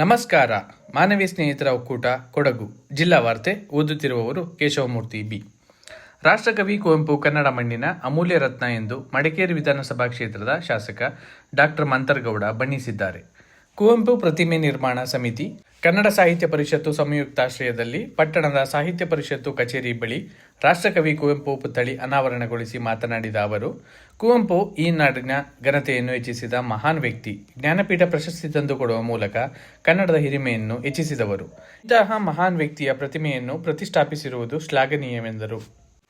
ನಮಸ್ಕಾರ. ಮಾನವೀಯ ಸ್ನೇಹಿತರ ಒಕ್ಕೂಟ, ಕೊಡಗು. ಜಿಲ್ಲಾ ವಾರ್ತೆ, ಓದುತ್ತಿರುವವರು ಕೇಶವಮೂರ್ತಿ ಬಿ. ರಾಷ್ಟ್ರಕವಿ ಕುವೆಂಪು ಕನ್ನಡ ಮಣ್ಣಿನ ಅಮೂಲ್ಯ ರತ್ನ ಎಂದು ಮಡಿಕೇರಿ ವಿಧಾನಸಭಾ ಕ್ಷೇತ್ರದ ಶಾಸಕ ಡಾಕ್ಟರ್ ಮಂತರ್ಗೌಡ ಬಣ್ಣಿಸಿದ್ದಾರೆ. ಕುವೆಂಪು ಪ್ರತಿಮೆ ನಿರ್ಮಾಣ ಸಮಿತಿ ಕನ್ನಡ ಸಾಹಿತ್ಯ ಪರಿಷತ್ತು ಸಂಯುಕ್ತಾಶ್ರಯದಲ್ಲಿ ಪಟ್ಟಣದ ಸಾಹಿತ್ಯ ಪರಿಷತ್ತು ಕಚೇರಿ ಬಳಿ ರಾಷ್ಟ್ರಕವಿ ಕುವೆಂಪು ಪುತ್ಥಳಿ ಅನಾವರಣಗೊಳಿಸಿ ಮಾತನಾಡಿದ ಅವರು, ಕುವೆಂಪು ಈ ನಾಡಿನ ಘನತೆಯನ್ನು ಹೆಚ್ಚಿಸಿದ ಮಹಾನ್ ವ್ಯಕ್ತಿ. ಜ್ಞಾನಪೀಠ ಪ್ರಶಸ್ತಿ ತಂದುಕೊಡುವ ಮೂಲಕ ಕನ್ನಡದ ಹಿರಿಮೆಯನ್ನು ಹೆಚ್ಚಿಸಿದವರು. ಇಂತಹ ಮಹಾನ್ ವ್ಯಕ್ತಿಯ ಪ್ರತಿಮೆಯನ್ನು ಪ್ರತಿಷ್ಠಾಪಿಸಿರುವುದು ಶ್ಲಾಘನೀಯವೆಂದರು.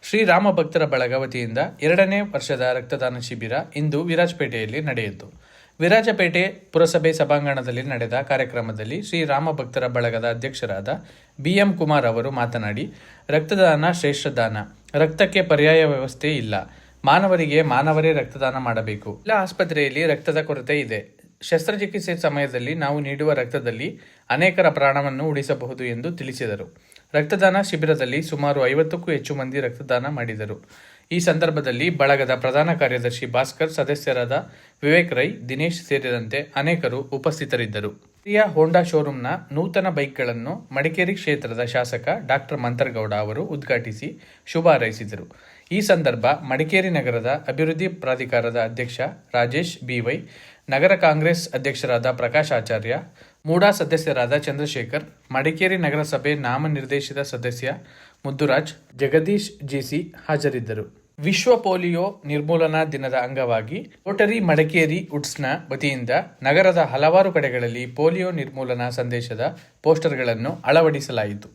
ಶ್ರೀರಾಮ ಭಕ್ತರ ಬಳಗ ವತಿಯಿಂದ ಎರಡನೇ ವರ್ಷದ ರಕ್ತದಾನ ಶಿಬಿರ ಇಂದು ವಿರಾಜಪೇಟೆಯಲ್ಲಿ ನಡೆಯಿತು. ವಿರಾಜಪೇಟೆ ಪುರಸಭೆ ಸಭಾಂಗಣದಲ್ಲಿ ನಡೆದ ಕಾರ್ಯಕ್ರಮದಲ್ಲಿ ಶ್ರೀರಾಮ ಭಕ್ತರ ಬಳಗದ ಅಧ್ಯಕ್ಷರಾದ ಬಿಎಂ ಕುಮಾರ್ ಅವರು ಮಾತನಾಡಿ, ರಕ್ತದಾನ ಶ್ರೇಷ್ಠ ದಾನ. ರಕ್ತಕ್ಕೆ ಪರ್ಯಾಯ ವ್ಯವಸ್ಥೆ ಇಲ್ಲ. ಮಾನವರಿಗೆ ಮಾನವರೇ ರಕ್ತದಾನ ಮಾಡಬೇಕು. ಇಲ್ಲ, ಆಸ್ಪತ್ರೆಯಲ್ಲಿ ರಕ್ತದ ಕೊರತೆ ಇದೆ. ಶಸ್ತ್ರಚಿಕಿತ್ಸೆ ಸಮಯದಲ್ಲಿ ನಾವು ನೀಡುವ ರಕ್ತದಲ್ಲಿ ಅನೇಕರ ಪ್ರಾಣವನ್ನು ಉಳಿಸಬಹುದು ಎಂದು ತಿಳಿಸಿದರು. ರಕ್ತದಾನ ಶಿಬಿರದಲ್ಲಿ ಸುಮಾರು ಐವತ್ತಕ್ಕೂ ಹೆಚ್ಚು ಮಂದಿ ರಕ್ತದಾನ ಮಾಡಿದರು. ಈ ಸಂದರ್ಭದಲ್ಲಿ ಬಳಗದ ಪ್ರಧಾನ ಕಾರ್ಯದರ್ಶಿ ಭಾಸ್ಕರ್, ಸದಸ್ಯರಾದ ವಿವೇಕ್ ರೈ, ದಿನೇಶ್ ಸೇರಿದಂತೆ ಅನೇಕರು ಉಪಸ್ಥಿತರಿದ್ದರು. ಹಿರಿಯ ಹೋಂಡಾ ಶೋರೂಮ್ನ ನೂತನ ಬೈಕ್ಗಳನ್ನು ಮಡಿಕೇರಿ ಕ್ಷೇತ್ರದ ಶಾಸಕ ಡಾಕ್ಟರ್ ಮಂತರ್ಗೌಡ ಅವರು ಉದ್ಘಾಟಿಸಿ ಶುಭ ಹಾರೈಸಿದರು ಈ ಸಂದರ್ಭ ಮಡಿಕೇರಿ ನಗರದ ಅಭಿವೃದ್ಧಿ ಪ್ರಾಧಿಕಾರದ ಅಧ್ಯಕ್ಷ ರಾಜೇಶ್ ಬಿವೈ ನಗರ ಕಾಂಗ್ರೆಸ್ ಅಧ್ಯಕ್ಷರಾದ ಪ್ರಕಾಶ್ ಆಚಾರ್ಯ, ಮೂಡಾ ಸದಸ್ಯರಾದ ಚಂದ್ರಶೇಖರ್, ಮಡಿಕೇರಿ ನಗರಸಭೆ ನಾಮನಿರ್ದೇಶಿತ ಸದಸ್ಯ ಮುದ್ದುರಾಜ್, ಜಗದೀಶ್ ಜಿಸಿ ಹಾಜರಿದ್ದರು. ವಿಶ್ವ ಪೋಲಿಯೋ ನಿರ್ಮೂಲನಾ ದಿನದ ಅಂಗವಾಗಿ ರೋಟರಿ ಮಡಕೇರಿ ಉಡ್ಸ್ನ ವತಿಯಿಂದ ನಗರದ ಹಲವಾರು ಕಡೆಗಳಲ್ಲಿ ಪೋಲಿಯೋ ನಿರ್ಮೂಲನಾ ಸಂದೇಶದ ಪೋಸ್ಟರ್ಗಳನ್ನು ಅಳವಡಿಸಲಾಯಿತು.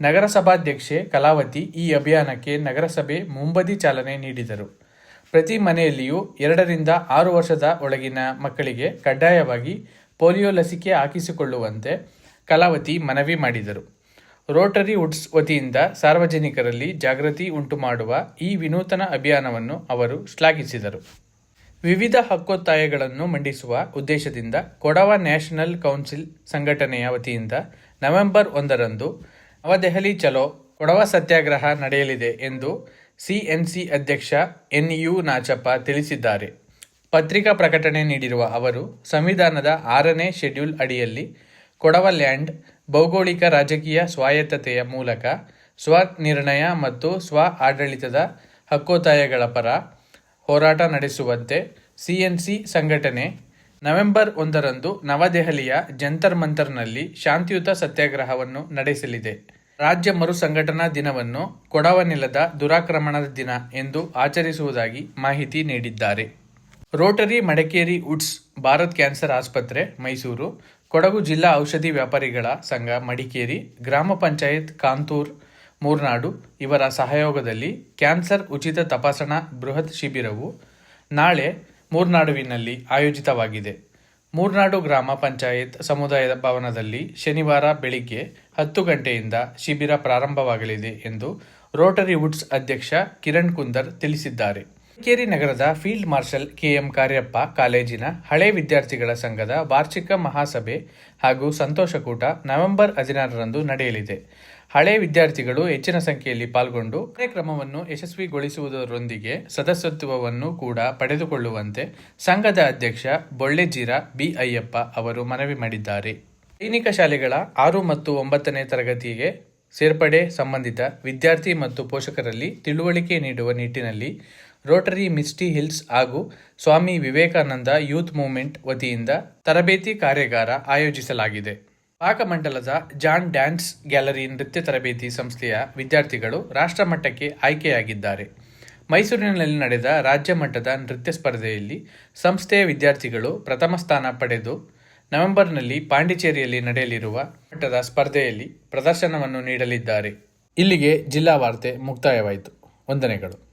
ನಗರಸಭಾಧ್ಯಕ್ಷೆ ಕಲಾವತಿ ಈ ಅಭಿಯಾನಕ್ಕೆ ನಗರಸಭೆ ಮುಂಬದಿ ಚಾಲನೆ ನೀಡಿದರು. ಪ್ರತಿ ಮನೆಯಲ್ಲಿಯೂ ಎರಡರಿಂದ ಆರು ವರ್ಷದ ಒಳಗಿನ ಮಕ್ಕಳಿಗೆ ಕಡ್ಡಾಯವಾಗಿ ಪೋಲಿಯೋ ಲಸಿಕೆ ಹಾಕಿಸಿಕೊಳ್ಳುವಂತೆ ಕಲಾವತಿ ಮನವಿ ಮಾಡಿದರು. ರೋಟರಿ ವುಡ್ಸ್ ವತಿಯಿಂದ ಸಾರ್ವಜನಿಕರಲ್ಲಿ ಜಾಗೃತಿ ಉಂಟು ಮಾಡುವ ಈ ವಿನೂತನ ಅಭಿಯಾನವನ್ನು ಅವರು ಶ್ಲಾಘಿಸಿದರು. ವಿವಿಧ ಹಕ್ಕೊತ್ತಾಯಗಳನ್ನು ಮಂಡಿಸುವ ಉದ್ದೇಶದಿಂದ ಕೊಡವ ನ್ಯಾಷನಲ್ ಕೌನ್ಸಿಲ್ ಸಂಘಟನೆಯ ವತಿಯಿಂದ ನವೆಂಬರ್ ಒಂದರಂದು ನವದೆಹಲಿ ಚಲೋ ಕೊಡವ ಸತ್ಯಾಗ್ರಹ ನಡೆಯಲಿದೆ ಎಂದು ಸಿಎನ್ಸಿ ಅಧ್ಯಕ್ಷ ಎನ್ಯು ನಾಚಪ್ಪ ತಿಳಿಸಿದ್ದಾರೆ. ಪತ್ರಿಕಾ ಪ್ರಕಟಣೆ ನೀಡಿರುವ ಅವರು, ಸಂವಿಧಾನದ ಆರನೇ ಶೆಡ್ಯೂಲ್ ಅಡಿಯಲ್ಲಿ ಕೊಡವ ಲ್ಯಾಂಡ್ ಭೌಗೋಳಿಕ ರಾಜಕೀಯ ಸ್ವಾಯತ್ತತೆಯ ಮೂಲಕ ಸ್ವನಿರ್ಣಯ ಮತ್ತು ಸ್ವ ಆಡಳಿತದ ಹಕ್ಕೊತ್ತಾಯಗಳ ಪರ ಹೋರಾಟ ನಡೆಸುವಂತೆ ಸಿಎನ್ಸಿ ಸಂಘಟನೆ ನವೆಂಬರ್ ಒಂದರಂದು ನವದೆಹಲಿಯ ಜಂತರ್ ಮಂತರ್ನಲ್ಲಿ ಶಾಂತಿಯುತ ಸತ್ಯಾಗ್ರಹವನ್ನು ನಡೆಸಲಿದೆ. ರಾಜ್ಯ ಮರು ಸಂಘಟನಾ ದಿನವನ್ನು ಕೊಡವ ನೆಲದ ದುರಾಕ್ರಮಣದ ದಿನ ಎಂದು ಆಚರಿಸುವುದಾಗಿ ಮಾಹಿತಿ ನೀಡಿದ್ದಾರೆ. Rotary Madikeri Woods Bharat cancer ಆಸ್ಪತ್ರೆ, ಮೈಸೂರು ಕೊಡಗು ಜಿಲ್ಲಾ ಔಷಧಿ ವ್ಯಾಪಾರಿಗಳ ಸಂಘ, ಮಡಿಕೇರಿ, ಗ್ರಾಮ ಪಂಚಾಯತ್, ಕಾಂತೂರ್, ಮೂರ್ನಾಡು ಇವರ ಸಹಯೋಗದಲ್ಲಿ ಕ್ಯಾನ್ಸರ್ ಉಚಿತ ತಪಾಸಣಾ ಬೃಹತ್ ಶಿಬಿರವು ನಾಳೆ ಮೂರ್ನಾಡುವಿನಲ್ಲಿ ಆಯೋಜಿತವಾಗಿದೆ. ಮೂರ್ನಾಡು ಗ್ರಾಮ ಪಂಚಾಯತ್ ಸಮುದಾಯ ಭವನದಲ್ಲಿ ಶನಿವಾರ ಬೆಳಿಗ್ಗೆ ಹತ್ತು ಗಂಟೆಯಿಂದ ಶಿಬಿರ ಪ್ರಾರಂಭವಾಗಲಿದೆ ಎಂದು ರೋಟರಿ ವುಡ್ಸ್ ಅಧ್ಯಕ್ಷ ಕಿರಣ್ ಕುಂದರ್ ತಿಳಿಸಿದ್ದಾರೆ. ಮಡಿಕೇರಿ ನಗರದ ಫೀಲ್ಡ್ ಮಾರ್ಷಲ್ ಕೆಎಂ ಕಾರ್ಯಪ್ಪ ಕಾಲೇಜಿನ ಹಳೆ ವಿದ್ಯಾರ್ಥಿಗಳ ಸಂಘದ ವಾರ್ಷಿಕ ಮಹಾಸಭೆ ಹಾಗೂ ಸಂತೋಷಕೂಟ ನವೆಂಬರ್ ಹದಿನಾರರಂದು ನಡೆಯಲಿದೆ. ಹಳೆ ವಿದ್ಯಾರ್ಥಿಗಳು ಹೆಚ್ಚಿನ ಸಂಖ್ಯೆಯಲ್ಲಿ ಪಾಲ್ಗೊಂಡು ಕಾರ್ಯಕ್ರಮವನ್ನು ಯಶಸ್ವಿಗೊಳಿಸುವುದರೊಂದಿಗೆ ಸದಸ್ಯತ್ವವನ್ನು ಕೂಡ ಪಡೆದುಕೊಳ್ಳುವಂತೆ ಸಂಘದ ಅಧ್ಯಕ್ಷ ಬೊಳ್ಳೆಜೀರ ಬಿ ಅಯ್ಯಪ್ಪ ಅವರು ಮನವಿ ಮಾಡಿದ್ದಾರೆ. ಸೈನಿಕ ಶಾಲೆಗಳ ಆರು ಮತ್ತು ಒಂಬತ್ತನೇ ತರಗತಿಗೆ ಸೇರ್ಪಡೆ ಸಂಬಂಧಿತ ವಿದ್ಯಾರ್ಥಿ ಮತ್ತು ಪೋಷಕರಲ್ಲಿ ತಿಳುವಳಿಕೆ ನೀಡುವ ನಿಟ್ಟಿನಲ್ಲಿ ರೋಟರಿ ಮಿಸ್ಟಿ ಹಿಲ್ಸ್ ಹಾಗೂ ಸ್ವಾಮಿ ವಿವೇಕಾನಂದ ಯೂತ್ ಮೂವ್ಮೆಂಟ್ ವತಿಯಿಂದ ತರಬೇತಿ ಕಾರ್ಯಾಗಾರ ಆಯೋಜಿಸಲಾಗಿದೆ. ಪಾಕಮಂಡಲದ ಜಾನ್ ಡ್ಯಾನ್ಸ್ ಗ್ಯಾಲರಿ ನೃತ್ಯ ತರಬೇತಿ ಸಂಸ್ಥೆಯ ವಿದ್ಯಾರ್ಥಿಗಳು ರಾಷ್ಟ್ರಮಟ್ಟಕ್ಕೆ ಆಯ್ಕೆಯಾಗಿದ್ದಾರೆ. ಮೈಸೂರಿನಲ್ಲಿ ನಡೆದ ರಾಜ್ಯ ಮಟ್ಟದ ನೃತ್ಯ ಸ್ಪರ್ಧೆಯಲ್ಲಿ ಸಂಸ್ಥೆಯ ವಿದ್ಯಾರ್ಥಿಗಳು ಪ್ರಥಮ ಸ್ಥಾನ ಪಡೆದು ನವೆಂಬರ್ನಲ್ಲಿ ಪಾಂಡಿಚೇರಿಯಲ್ಲಿ ನಡೆಯಲಿರುವ ಮಟ್ಟದ ಸ್ಪರ್ಧೆಯಲ್ಲಿ ಪ್ರದರ್ಶನವನ್ನು ನೀಡಲಿದ್ದಾರೆ. ಇಲ್ಲಿಗೆ ಜಿಲ್ಲಾ ವಾರ್ತೆ ಮುಕ್ತಾಯವಾಯಿತು. ವಂದನೆಗಳು.